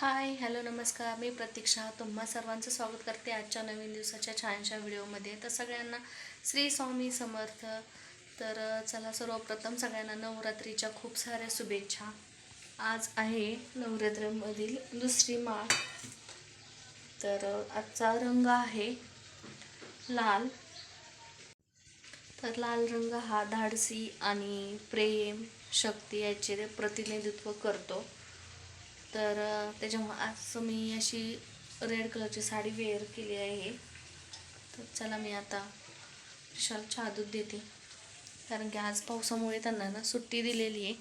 Hi hello नमस्कार. मी प्रतीक्षा. तुम्हा सर्वांचं स्वागत करते आजच्या नवीन दिवसाच्या छानशा व्हिडिओमध्ये. तर सगळ्यांना श्री स्वामी समर्थ. तर चला सर्वप्रथम सगळ्यांना नवरात्रीच्या खूप साऱ्या शुभेच्छा. आज आहे नवरात्रीमधील दुसरी माळ. तर आजचा रंग आहे लाल. तर लाल रंग हा धाडसी आणि प्रेम शक्ती याचे प्रतिनिधित्व करतो. तर त्याच्यामुळे आज मी अशी रेड कलरची साडी वेअर केली आहे. तर चला मी आता विशाल चहा दूध देते. कारण की आज पावसामुळे त्यांना ना सुट्टी दिलेली आहे.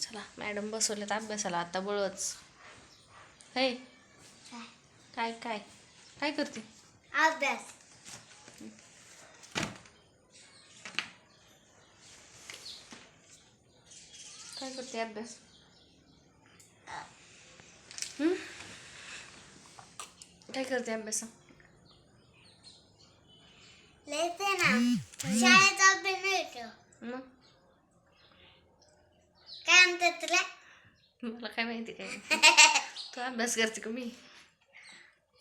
चला मॅडम बसवल्यात अभ्यासाला. आता बळच हे काय काय काय करते? अभ्यास. काय करते अभ्यास? काय करते अभ्यास लिहिते ना शाळेचा अभ्यास ठेव मग काय म्हणतात तुला मला काय माहिती काय तू अभ्यास करते का मी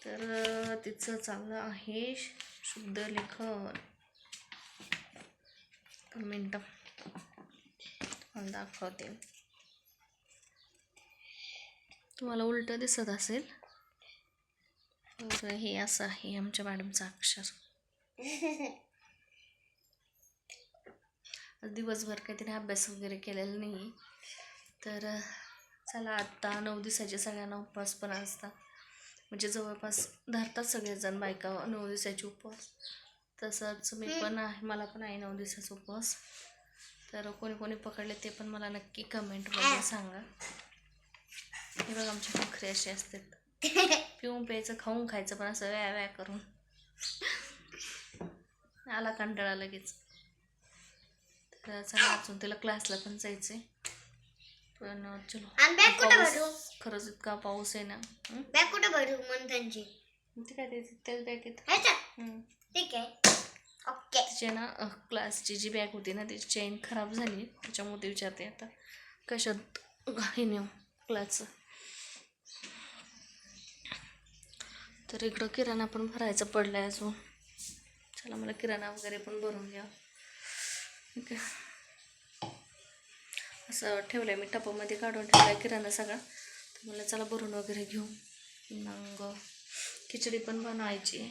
तर तिचं चांगलं आहे शुद्ध लेखन मिनटं दाखवते तुम्हाला उलट दिसत असेल तर हे असं आहे आमच्या मॅडमचं अक्षर. दिवसभर काही तिने अभ्यास वगैरे केलेला नाही. तर चला आत्ता नऊ दिवसाचे सगळ्यांना उपवास पण असतात. म्हणजे जवळपास धरतात सगळेजण बायका नऊ दिवसाचे उपवास. तसंच मी पण आहे मला पण आहे नऊ दिवसाचा उपवास. तर कोणी कोणी पकडले ते पण मला नक्की कमेंटमध्ये सांगा. हे बघा आमची नखरे अशी असतात. पिऊन प्यायचं खाऊन खायचं पण असं व्या व्या करून. आला कंटाळा लगेच. तर चला अजून तिला क्लासला पण जायचंय. पण चलो. आणि बॅग कुठं पाऊस- भरू? खरंच इतका पाऊस आहे ना. हं? बॅग कुठं भरू मंथनची? ते काय त्याची त्याच बॅगेत. ह्याच्यात हं. ठीक आहे. ओके. तिची ना क्लासची जी बॅग होती ना त्याची चेन खराब झाली. त्याच्यामुळे ते विचारते आता. कशात? हे नेऊ क्लासचं तर इकडं किराणा पण भरायचा आहे अजून. चला मला किराणा वगैरे पण भरून घ्या. ठीक आहे. असं ठेवलं आहे मी टपामध्ये काढून ठेवला आहे किराणा सगळा. तर मला चला भरून वगैरे घेऊ. मग खिचडी पण बनवायची.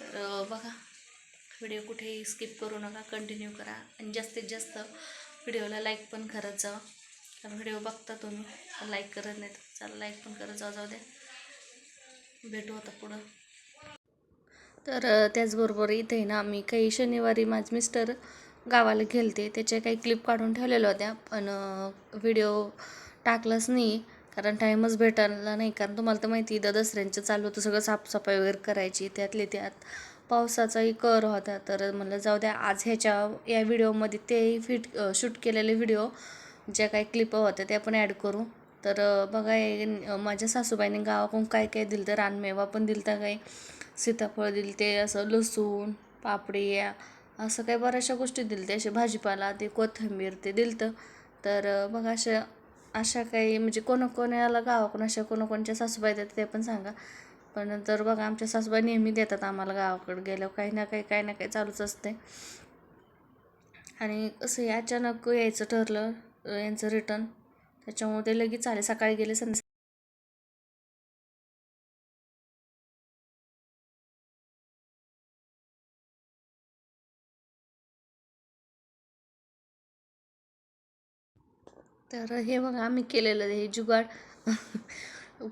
तर बघा. व्हिडिओ कुठेही स्किप करू नका कंटिन्यू करा. आणि जास्तीत जास्त व्हिडिओला लाईक पण करत जा. कारण व्हिडिओ बघता तुम्ही लाईक करत नाही तर चला लाईक पण करत जाऊ जाऊ द्या. भेटू आता पुढं. तर त्याचबरोबर इथे ना आम्ही काही शनिवारी माझे मिस्टर गावाला गेलते. त्याच्या काही क्लिप काढून ठेवलेल्या होत्या. पण व्हिडिओ टाकलाच नाही. कारण टाईमच भेटायला नाही. कारण तुम्हाला तर माहिती द दसऱ्यांचं चालू होतं. सगळं साफसफाई वगैरे करायची त्यातले त्यात. पावसाचाही कर होता. तर म्हटलं जाऊ द्या आज ह्याच्या या व्हिडिओमध्ये तेही फिट शूट केलेले व्हिडिओ ज्या काही क्लिप होत्या त्या पण ॲड करू. तर बघा हे माझ्या सासूबाईने गावाकडून काय काय दिलं तर रानमेवा पण दिलता काही सीताफळ दिलं ते असं लसूण पापडी असं काही बऱ्याचशा गोष्टी दिल्या असे भाजीपाला ते कोथिंबीर ते दिलं तर बघा अशा अशा काही म्हणजे कोणाकोणाला गावाकडून अशा कोणाकोणच्या सासूबाई देतात ते पण सांगा. पण तर बघा आमच्या सासूबाई नेहमी देतात आम्हाला गावाकडे गेल्यावर काही ना काही काही ना काही चालूच असते. आणि असं अचानक यायचं ठरलं यांचं रिटर्न त्याच्यामुळे ते लगेच आले. सकाळी गेले संध्या तर हे बघा आम्ही केलेलं हे जुगाड.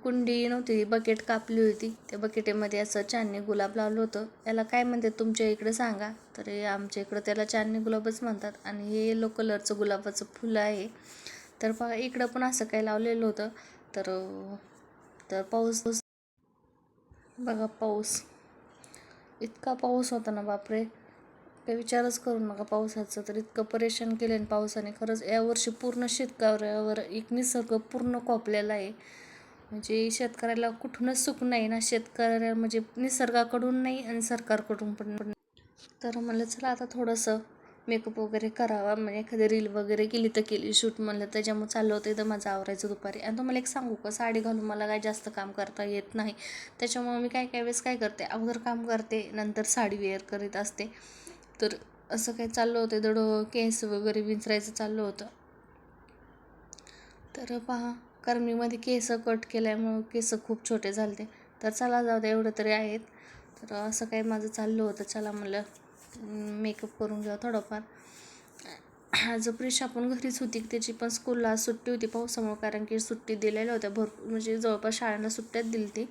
कुंडी नव्हती बकेट कापली होती. त्या बकेटेमध्ये असं चांदणी गुलाब लावलं होतं. याला काय म्हणतात तुमच्या इकडे सांगा. तर हे आमच्या इकडं त्याला चांदणी गुलाबच म्हणतात. आणि हे येलो कलरचं गुलाबाचं फुलं आहे. तर बघा इकडं पण असं काही लावलेलं होतं. तर तर पाऊस बघा पाऊस. इतका पाऊस होता ना बापरे. काही विचारच करू नका पावसाचं. तर इतकं परेशान केलं आहे पावसाने. खरंच यावर्षी पूर्ण शेतकऱ्यावर एक निसर्ग पूर्ण कोपलेला आहे. म्हणजे शेतकऱ्याला कुठूनच सुख नाही ना. शेतकऱ्या म्हणजे निसर्गाकडून नाही आणि सरकारकडून पण तर म्हणलं चला आता थोडंसं मेकअप वगैरे करावा म्हणजे एखादी रील वगैरे केली तर केली. शूट म्हणलं त्याच्यामुळे चाललं होतं इथं माझं आवरायचं दुपारी. आणि तुम्हाला एक सांगू का साडी घालून मला काय जास्त काम करता येत नाही. त्याच्यामुळे मी काय काय वेळेस काय करते अगोदर काम करते नंतर साडी वेअर करीत असते. तर असं काय चाललं होतं दडो केस वगैरे विंचरायचं चाललं होतं. तर पहा कारण मी मध्ये केस कट केल्यामुळं केस खूप छोटे झाले तर चला जाऊ दे एवढं तरी आहेत. तर असं काही माझं चाललं होतं चला म्हणलं. मेकअप करून घ्यावा थोडंफार. आज प्रिशा पण घरीच होती त्याची पण स्कूलला सुट्टी होती पावसामुळे कारण की सुट्टी दिलेल्या होत्या भरपूर म्हणजे जवळपास शाळांना सुट्ट्यात दिली ती.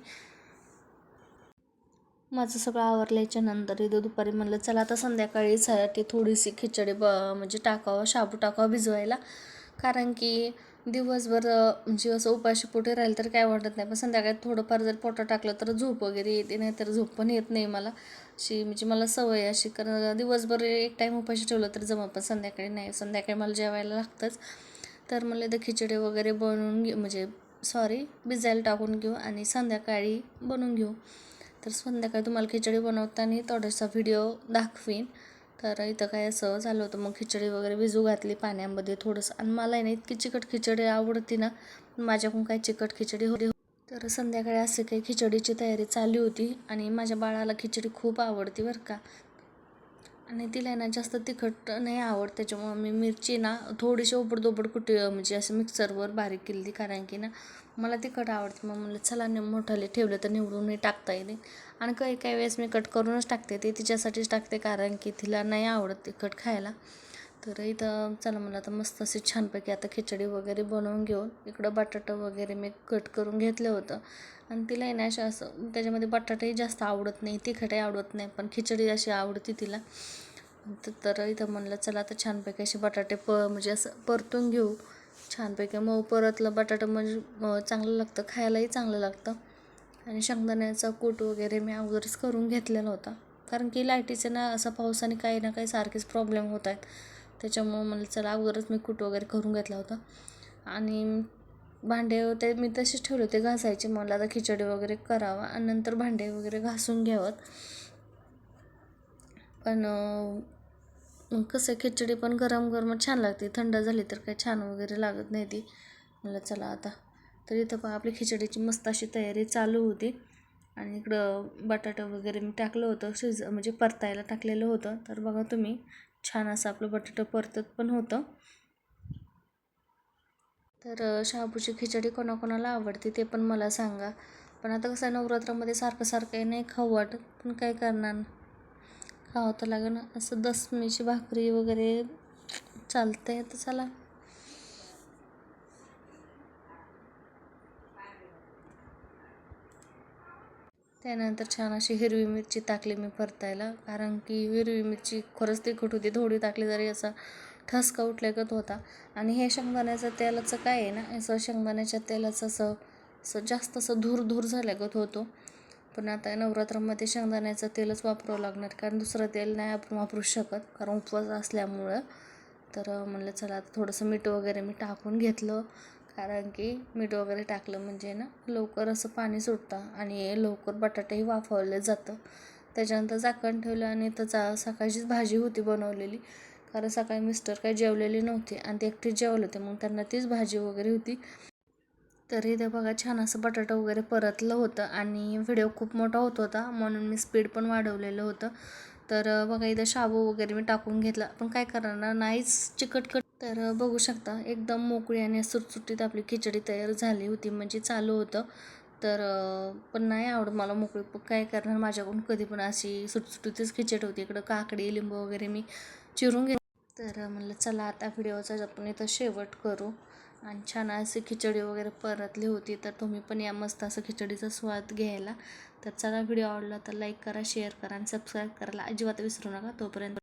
माझं सगळं आवरल्याच्या नंतर इथं दुपारी म्हणलं चला आता संध्याकाळी साठी थोडीशी खिचडी ब म्हणजे टाकावं शाबू टाकावं भिजवायला. कारण की दिवसभर म्हणजे असं उपाशी पोटी राहील तर काय वाटत नाही पण संध्याकाळी थोडंफार जर पोटं टाकलं तर झोप वगैरे येते नाही तर झोप पण येत नाही मला. अशी म्हणजे मला सवय अशी. कारण दिवसभर एक टाईम उपाशी ठेवलं तर जमा पण संध्याकाळी नाही. संध्याकाळी मला जेवायला लागतंच. तर मला इथं खिचडी वगैरे बनवून घेऊ म्हणजे सॉरी भिजायला टाकून घेऊ आणि संध्याकाळी बनवून घेऊ. तर संध्याकाळी तुम्हाला खिचडी बनवताना थोडासा व्हिडिओ दाखवीन. तर इथं काय असं झालं होतं मग खिचडी वगैरे भिजू घातली पाण्यामध्ये थोडंसं. आणि मला आहे ना इतकी चिकट खिचडी आवडती ना माझ्याकडून काय चिकट खिचडी होती. तर संध्याकाळी असं काही खिचडीची तयारी चालू होती आणि माझ्या बाळाला खिचडी खूप आवडती बरं का. आणि तिला ना जास्त तिखट नाही आवड त्याच्यामुळं मी मिरची ना थोडीशी ओबडदोबड कुठे म्हणजे असं मिक्सरवर बारीक केली कारण की ना मला तिखट आवडते मग म्हणलं चला ने मोठाले ठेवलं तर निवडूनही टाकता येईल. आणि काही काही वेळेस मी कट करूनच टाकते ते तिच्यासाठीच टाकते कारण की तिला नाही आवडत तिखट खायला. तर इथं चला मला आता मस्त अशी छानपैकी आता खिचडी वगैरे बनवून घेऊन इकडं बटाटा वगैरे मी कट करून घेतलं होतं. आणि तिला आहे ना अशा असं त्याच्यामध्ये बटाटाही जास्त आवडत नाही तिखटही आवडत नाही पण खिचडी अशी आवडते तिला. तर इथं म्हणलं चला आता छानपैकी असे बटाटे प म्हणजे असं परतून घेऊ. छानपैकी मऊ परतलं बटाटा म्हणजे चांगलं लागतं खायलाही चांगलं लागतं. आणि शेंगदाण्याचा कूट वगैरे मी अगोदरच करून घेतलेला होता. कारण की लाईटीचे ना असं पावसाने काही ना काही सारखेच प्रॉब्लेम होत आहेत. त्याच्यामुळं म्हणलं चला अगोदरच मी कूट वगैरे करून घेतला होता. आणि भांडे ते मी तसेच ठेवले होते घासायचे. मला आता खिचडी वगैरे करावा आणि नंतर भांडे वगैरे घासून घ्यावं. पण मग कसं खिचडी पण गरम गरम छान लागते. थंड झाली तर काही छान वगैरे लागत नाही ती. म्हणलं चला आता. तर इथं पण आपली खिचडीची मस्त अशी तयारी चालू होती. आणि इकडं बटाटा वगैरे मी टाकलं होतं शिज म्हणजे परतायला टाकलेलं होतं. तर बघा तुम्ही छान असं आपलं बटाटं परतत पण होतं. तर शाबूची खिचडी कोणाकोणाला आवडते ते पण मला सांगा. पण आता कसं आहे नवरात्रामध्ये सारखं सारखं आहे नाही खाऊ वाटत. पण काय करणार? खावं तर लागेल. असं दसमीची भाकरी वगैरे चालतंय तर चला. त्यानंतर छान अशी हिरवी मिरची टाकली मी परतायला. कारण की हिरवी मिरची खरंच तिखट होती. थोडी टाकली तरी असा ठसका उठल्यागत होता. आणि हे शेंगदाण्याचं तेलाचं काय आहे ना असं शेंगदाण्याच्या तेलाचं असं असं जास्त असं धूर धूर झाल्यागत होतो. पण आता नवरात्रामध्ये शेंगदाण्याचं तेलच वापरावं लागणार. कारण दुसरं तेल नाही आपण वापरू शकत. कारण उपवास असल्यामुळं. तर म्हणलं चला आता थोडंसं मीठ वगैरे मी टाकून घेतलं. कारण की मीठ वगैरे टाकलं म्हणजे ना लवकर असं पाणी सुटतं आणि लवकर बटाटेही वाफवले जातं. त्याच्यानंतर झाकण ठेवलं आणि त्याचा सकाळचीच भाजी होती बनवलेली. कारण सकाळी मिस्टर काही जेवलेले नव्हते आणि ते एकटीच जेवले होते मग त्यांना तीच भाजी वगैरे होती. तरी ते बघा छान असं बटाटा वगैरे परतलं होतं आणि व्हिडिओ खूप मोठा होत होता म्हणून मी स्पीड पण वाढवलेलं होतं. तर बघा इथं शाबू वगैरे मी टाकून घेतला. पण काय करणार नाहीच चिकटकट तर बघू शकता एकदम मोकळी आणि सुटसुटीत आपली खिचडी तयार झाली होती म्हणजे चालू होतं. तर पण नाही आवडत मला मोकळी. पण काय करणार माझ्याकडून कधी पण अशी सुटसुटीतच खिचडी होती. इकडं काकडी लिंबू वगैरे मी चिरून घे तर म्हणलं चला आता व्हिडिओचा आपण इथं शेवट करू. आणि छान अशी खिचडी वगैरे परतली होती तर तुम्ही पण या मस्त असं खिचडीचा स्वाद घ्यायला. तर चला व्हिडिओ आवडला तर लाईक करा शेअर करा आणि सबस्क्राईब करायला अजिबात विसरू नका. तोपर्यंत